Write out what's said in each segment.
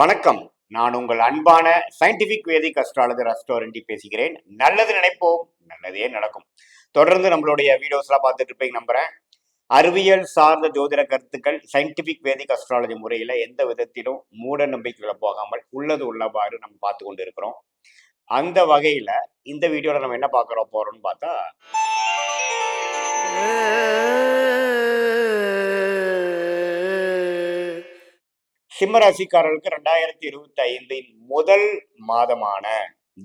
வணக்கம். நான் உங்கள் அன்பான சயின்டிபிக் வேதிக் அஸ்ட்ராலஜர் அஸ்டோரண்டி பேசுகிறேன். நல்லது நினைப்போம் நல்லதே நடக்கும். தொடர்ந்து நம்மளுடைய வீடியோஸ்லாம் பார்த்துட்டு இருப்பீங்க நம்புறேன். அறிவியல் சார்ந்த ஜோதிட கருத்துக்கள் சயின்டிபிக் வேதிக் அஸ்ட்ராலஜி முறையில் எந்த விதத்திலும் மூட நம்பிக்கைகளை போகாமல் உள்ளது உள்ளவாறு நம்ம பார்த்து கொண்டு இருக்கிறோம் அந்த வகையில் இந்த வீடியோவில் நம்ம என்ன பார்க்குறோம் போகிறோம்னு பார்த்தா சிம்மராசிக்காரர்களுக்கு ரெண்டாயிரத்தி இருபத்தி ஐந்தின் முதல் மாதமான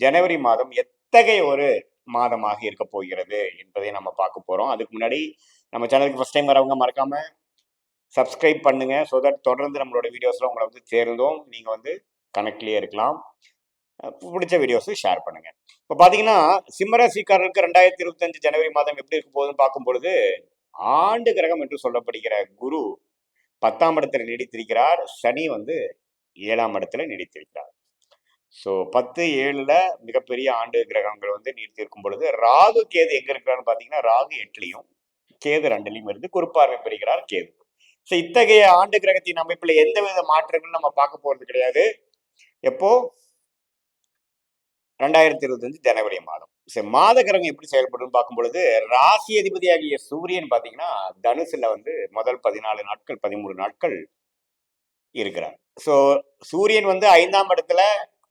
ஜனவரி மாதம் எத்தகைய ஒரு மாதமாக இருக்க போகிறது என்பதை நம்ம பார்க்க போறோம். அதுக்கு முன்னாடி நம்ம சேனலுக்கு ஃபர்ஸ்ட் டைம் வரவங்க மறக்காம சப்ஸ்கிரைப் பண்ணுங்க. ஸோ தட் தொடர்ந்து நம்மளோட வீடியோஸ்ல உங்களை வந்து சேர்ந்தோம் நீங்க வந்து கனெக்ட்லேயே இருக்கலாம். பிடிச்ச வீடியோஸும் ஷேர் பண்ணுங்க. இப்போ பார்த்தீங்கன்னா சிம்மராசிக்காரர்களுக்கு ரெண்டாயிரத்தி இருபத்தஞ்சு ஜனவரி மாதம் எப்படி இருக்க போகுதுன்னு பார்க்கும் பொழுது ஆண்டு கிரகம் என்று சொல்லப்படுகிற குரு பத்தாம் இடத்துல நீடித்திருக்கிறார். சனி வந்து ஏழாம் இடத்துல நீடித்திருக்கிறார். ஸோ பத்து ஏழில் மிகப்பெரிய ஆண்டு கிரகங்கள் வந்து நீடித்திருக்கும் பொழுது ராகு கேது எங்கே இருக்கிறான்னு பார்த்தீங்கன்னா ராகு எட்டுலையும் கேது ரெண்டுலையும் இருந்து குறிப்பார்வை பெறுகிறார் கேது. ஸோ இத்தகைய ஆண்டு கிரகத்தின் அமைப்பில் எந்த வித மாற்றங்களும் நம்ம பார்க்க போகிறது கிடையாது. எப்போ? ரெண்டாயிரத்தி இருபத்தஞ்சு ஜனவரி மாதம். சரி மாத கிரகம் எப்படி செயல்படும் பார்க்கும் பொழுது ராசி அதிபதியாகிய சூரியன் பார்த்தீங்கன்னா தனுசுல வந்து முதல் பதினாலு நாட்கள் பதிமூணு நாட்கள் இருக்கிறார். ஸோ சூரியன் வந்து ஐந்தாம் இடத்துல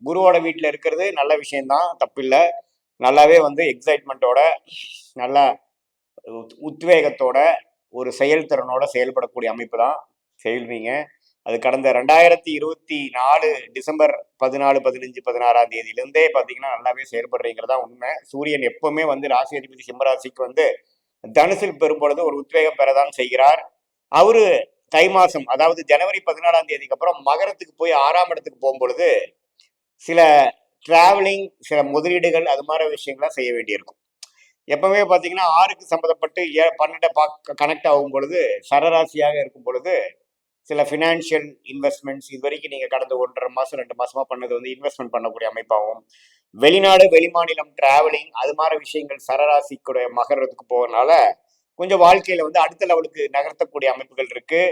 குருவோட வீட்டில் இருக்கிறது நல்ல விஷயம்தான் தப்பில்லை. நல்லாவே வந்து எக்ஸைட்மெண்ட்டோட நல்ல உத்- உத்வேகத்தோட ஒரு செயல்திறனோட செயல்படக்கூடிய அமைப்பு தான் செயல்வீங்க. அது கடந்த ரெண்டாயிரத்தி இருபத்தி நாலு டிசம்பர் பதினாலு பதினஞ்சு பதினாறாம் தேதியிலிருந்தே பார்த்தீங்கன்னா நல்லாவே செயல்படுறீங்கிறதா உண்மை. சூரியன் எப்பவுமே வந்து ராசி அதிபதி சிம்மராசிக்கு வந்து தனுசில் பெறும் பொழுது ஒரு உத்வேகம் பெறதான் செய்கிறார். அவரு தை மாசம் அதாவது ஜனவரி பதினாலாம் தேதிக்கு அப்புறம் மகரத்துக்கு போய் ஆறாம் இடத்துக்கு போகும்பொழுது சில டிராவலிங் சில முதலீடுகள் அது மாதிரி விஷயங்கள்லாம் செய்ய வேண்டியிருக்கும். எப்பவுமே பார்த்தீங்கன்னா ஆறுக்கு சம்மந்தப்பட்டு ஏ பன்னெண்டை பார்க்க கனெக்ட் ஆகும் பொழுது சரராசியாக இருக்கும் பொழுது சில ஃபினான்ஷியல் இன்வெஸ்ட்மெண்ட்ஸ் இது வரைக்கும் நீங்கள் கடந்த ஒன்றரை மாதம் ரெண்டு மாதமாக பண்ணது வந்து இன்வெஸ்ட்மெண்ட் பண்ணக்கூடிய அமைப்பாகவும் வெளிநாடு வெளிமாநிலம் டிராவலிங் அது மாதிரி விஷயங்கள் சரராசிக்குடைய மகரத்துக்கு போகறதுனால கொஞ்சம் வாழ்க்கையில் வந்து அடுத்த லெவலுக்கு நகர்த்தக்கூடிய அமைப்புகள் இருக்குது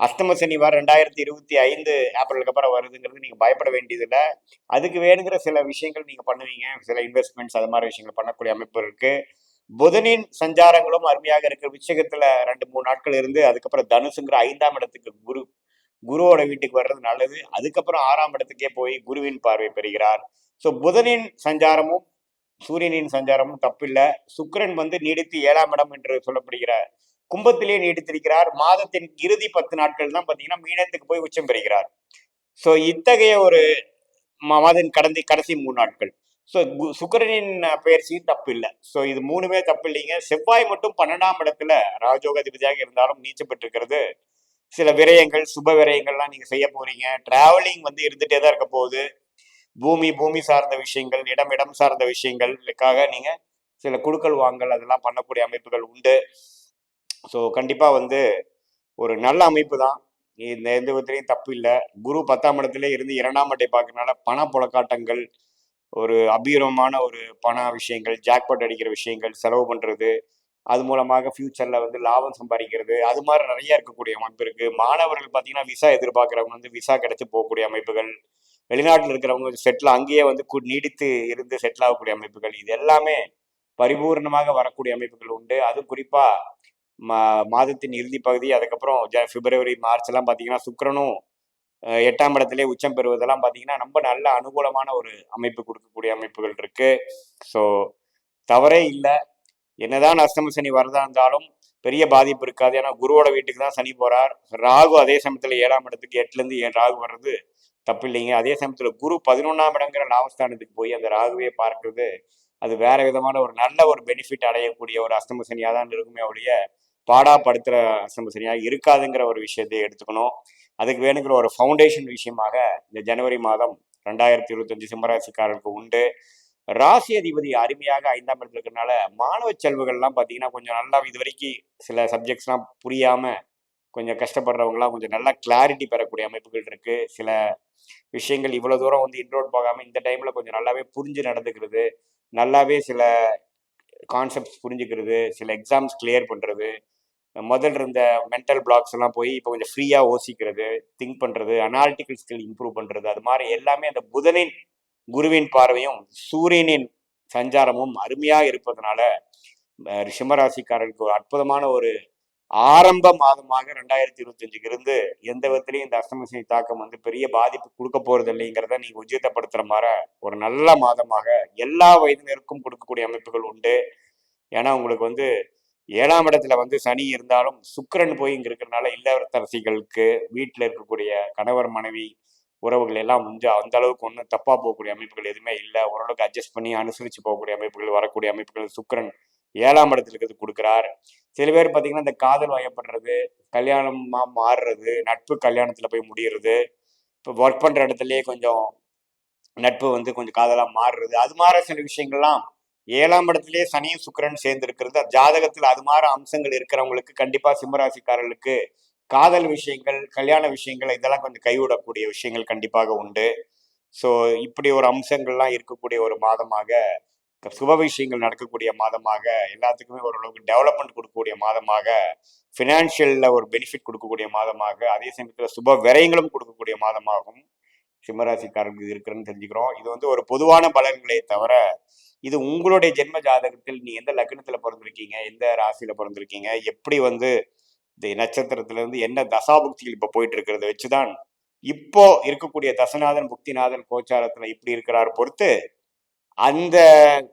அஷ்டம சனிவார் ரெண்டாயிரத்தி இருபத்தி ஐந்து ஏப்ரலுக்கு அப்புறம் வருதுங்கிறது நீங்கள் பயப்பட வேண்டியதில்லை. அதுக்கு வேணுங்கிற சில விஷயங்கள் நீங்கள் பண்ணுவீங்க. சில இன்வெஸ்ட்மெண்ட்ஸ் அது மாதிரி விஷயங்கள் பண்ணக்கூடிய அமைப்பு இருக்குது புதனின் சஞ்சாரங்களும் அருமையாக இருக்கு. விச்சகத்துல ரெண்டு மூணு நாட்கள் இருந்து அதுக்கப்புறம் தனுசுங்கிற ஐந்தாம் இடத்துக்கு குரு குருவோட வீட்டுக்கு வர்றது நல்லது. அதுக்கப்புறம் ஆறாம் இடத்துக்கே போய் குருவின் பார்வை பெறுகிறார். ஸோ புதனின் சஞ்சாரமும் சூரியனின் சஞ்சாரமும் தப்பில்லை. சுக்கரன் வந்து நீடித்து ஏழாம் இடம் என்று சொல்லப்படுகிற கும்பத்திலே நீடித்திருக்கிறார். மாதத்தின் இறுதி பத்து நாட்கள் தான் பார்த்தீங்கன்னா மீனத்துக்கு போய் உச்சம் பெறுகிறார். ஸோ இத்தகைய ஒரு ம- மாதம் கடந்த கடைசி மூணு நாட்கள். ஸோ சுக்கிரனின் பயிற்சியும் தப்பு இல்லை ஸோ இது மூணுமே தப்பு இல்லைங்க செவ்வாய் மட்டும் பன்னெண்டாம் இடத்துல ராஜோகாதிபதியாக இருந்தாலும் நீச்சப்பட்டிருக்கிறது சில விரயங்கள் சுப விரயங்கள்லாம் நீங்கள் செய்ய போறீங்க. டிராவலிங் வந்து இருந்துகிட்டே தான் இருக்க போகுது. பூமி பூமி சார்ந்த விஷயங்கள் இடம் இடம் சார்ந்த விஷயங்களுக்காக நீங்கள் சில குழுக்கள் வாங்கல் அதெல்லாம் பண்ணக்கூடிய அமைப்புகள் உண்டு. ஸோ கண்டிப்பாக வந்து ஒரு நல்ல அமைப்பு தான். இந்த எந்த விதத்துலையும் தப்பு இல்லை குரு பத்தாம் இடத்துல இருந்து இரண்டாம் அட்டை பார்க்கறதுனால பண புழக்காட்டங்கள் ஒரு அபீரமான ஒரு பண விஷயங்கள் ஜாக்பாட் அடிக்கிற விஷயங்கள் செலவு பண்ணுறது அது மூலமாக ஃப்யூச்சரில் வந்து லாபம் சம்பாதிக்கிறது அது மாதிரி நிறைய இருக்கக்கூடிய அமைப்பு இருக்குது மாணவர்கள் பார்த்தீங்கன்னா விசா எதிர்பார்க்குறவங்க வந்து விசா கிடைச்சி போகக்கூடிய அமைப்புகள் வெளிநாட்டில் இருக்கிறவங்க செட்டில் அங்கேயே வந்து கு- நீடித்து இருந்து செட்டில் ஆகக்கூடிய அமைப்புகள் இது எல்லாமே பரிபூர்ணமாக வரக்கூடிய அமைப்புகள் உண்டு. அது குறிப்பாக மா மாதத்தின் இறுதி பகுதி அதுக்கப்புறம் ஜ பிப்ரவரி மார்ச் எல்லாம் பார்த்தீங்கன்னா சுக்கரனும் எட்டாம் இடத்திலே உச்சம் பெறுவதெல்லாம் பார்த்தீங்கன்னா ரொம்ப நல்ல அனுகூலமான ஒரு அமைப்பு கொடுக்கக்கூடிய அமைப்புகள் இருக்கு. ஸோ தவறே இல்லை. என்னதான் அஷ்டம சனி வரதா இருந்தாலும் பெரிய பாதிப்பு இருக்காது. ஏன்னா குருவோட வீட்டுக்கு தான் சனி போறார். ராகு அதே சமயத்தில் ஏழாம் இடத்துக்கு எட்டுலேருந்து ஏன் ஏழு ராகு வர்றது தப்பு இல்லைங்க. அதே சமயத்தில் குரு பதினொன்றாம் இடங்கிற லாபஸ்தானத்துக்கு போய் அந்த ராகுவே பார்க்கறது அது வேற விதமான ஒரு நல்ல ஒரு பெனிஃபிட் அடையக்கூடிய ஒரு அஷ்டம சனியாக தான் இருக்குமே ஒழிய பாடாப்படுத்துகிற அஷ்டம சரியாக இருக்காதுங்கிற ஒரு விஷயத்தை எடுத்துக்கணும். அதுக்கு வேணுங்கிற ஒரு ஃபவுண்டேஷன் விஷயமாக இந்த ஜனவரி மாதம் ரெண்டாயிரத்தி இருபத்தஞ்சு சிம்மராசிக்காரருக்கு உண்டு. ராசி அதிபதி அருமையாக ஐந்தாம் இடத்துல இருக்கிறதுனால மாணவ செல்வுகள்லாம் பார்த்தீங்கன்னா கொஞ்சம் நல்லா இது வரைக்கும் சில சப்ஜெக்ட்ஸ்லாம் புரியாம கொஞ்சம் கஷ்டப்படுறவங்கலாம் கொஞ்சம் நல்லா கிளாரிட்டி பெறக்கூடிய அமைப்புகள் இருக்கு. சில விஷயங்கள் இவ்வளோ தூரம் வந்து இன்ரோட் போகாமல் இந்த டைமில் கொஞ்சம் நல்லாவே புரிஞ்சு நடந்துக்கிறது. நல்லாவே சில கான்செப்ட்ஸ் புரிஞ்சுக்கிறது சில எக்ஸாம்ஸ் கிளியர் பண்ணுறது முதல்ல இருந்த மென்டல் பிளாக்ஸ் எல்லாம் போய் இப்போ கொஞ்சம் ஃப்ரீயாக யோசிக்கிறது திங்க் பண்ணுறது அனாலிட்டிக்கல் ஸ்கில் இம்ப்ரூவ் பண்ணுறது அது மாதிரி எல்லாமே அந்த புதனின் குருவின் பார்வையும் சூரியனின் சஞ்சாரமும் அருமையாக இருப்பதனால ரிஷமராசிக்காரர்களுக்கு ஒரு அற்புதமான ஒரு ஆரம்ப மாதமாக ரெண்டாயிரத்தி இருபத்தஞ்சுக்கு இருந்து எந்த விதத்திலையும் இந்த அஷ்டமசனி தாக்கம் வந்து பெரிய பாதிப்பு கொடுக்க போறது இல்லைங்கிறத நீங்க உஜிதப்படுத்துற மாதிரி ஒரு நல்ல மாதமாக எல்லா வயதினருக்கும் கொடுக்கக்கூடிய அமைப்புகள் உண்டு. ஏன்னா உங்களுக்கு வந்து ஏழாம் இடத்துல வந்து சனி இருந்தாலும் சுக்கரன் போய் இங்க இருக்கிறனால இல்லத்தரசிகளுக்கு வீட்டில் இருக்கக்கூடிய கணவர் மனைவி உறவுகள் எல்லாம் வந்து அந்த அளவுக்கு ஒன்றும் தப்பா போகக்கூடிய அமைப்புகள் எதுவுமே இல்லை. ஓரளவுக்கு அட்ஜஸ்ட் பண்ணி அனுசரிச்சு போகக்கூடிய அமைப்புகள் வரக்கூடிய அமைப்புகள் சுக்கரன் ஏழாம் இடத்துல இருக்கிறது கொடுக்குறார். சில பேர் பார்த்தீங்கன்னா இந்த காதல் வயப்படுறது கல்யாணமா மாறுறது நட்பு கல்யாணத்துல போய் முடியறது இப்போ ஒர்க் பண்ற இடத்துலயே கொஞ்சம் நட்பு வந்து கொஞ்சம் காதலாக மாறுறது அது மாதிரி சில விஷயங்கள்லாம் ஏழாம் இடத்துலயே சனியும் சுக்கிரன் சேர்ந்து இருக்கிறது ஜாதகத்தில் அது மாதிரி அம்சங்கள் இருக்கிறவங்களுக்கு கண்டிப்பா சிம்மராசிக்காரர்களுக்கு காதல் விஷயங்கள் கல்யாண விஷயங்கள் இதெல்லாம் கொஞ்சம் கைவிடக்கூடிய விஷயங்கள் கண்டிப்பாக உண்டு. ஸோ இப்படி ஒரு அம்சங்கள்லாம் இருக்கக்கூடிய ஒரு மாதமாக சுப விஷயங்கள் நடக்கக்கூடிய மாதமாக எல்லாத்துக்குமே ஓரளவுக்கு டெவலப்மெண்ட் கொடுக்கக்கூடிய மாதமாக ஃபினான்ஷியலில் ஒரு பெனிஃபிட் கொடுக்கக்கூடிய மாதமாக அதே சமயத்தில் சுப விரயங்களும் கொடுக்கக்கூடிய மாதமாகவும் சிம்மராசிக்காரர்களுக்கு இருக்கிறன்னு தெரிஞ்சுக்கிறோம். இது வந்து ஒரு பொதுவான பலன்களே தவிர இது உங்களுடைய ஜென்ம ஜாதகத்தில் நீ எந்த லக்னத்தில் பிறந்திருக்கீங்க எந்த ராசியில் பிறந்திருக்கீங்க எப்படி வந்து இந்த நட்சத்திரத்திலேருந்து என்ன தசாபுக்திகள் இப்போ போயிட்டு இருக்கிறத வச்சுதான் இப்போ இருக்கக்கூடிய தசநாதன் புக்திநாதன் கோச்சாரத்தில் இப்படி இருக்கிறார் பொறுத்து அந்த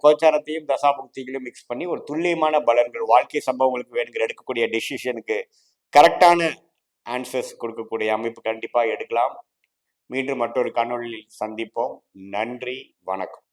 கோச்சாரத்தையும் தசாபுக்திகளையும் மிக்ஸ் பண்ணி ஒரு துல்லியமான பலன்கள் வாழ்க்கை சம்பவங்களுக்கு வேணுங்கிற எடுக்கக்கூடிய டெசிஷனுக்கு கரெக்டான ஆன்சர்ஸ் கொடுக்கக்கூடிய அமைப்பு கண்டிப்பாக எடுக்கலாம். மீண்டும் மற்றொரு காணொளியில் சந்திப்போம். நன்றி வணக்கம்.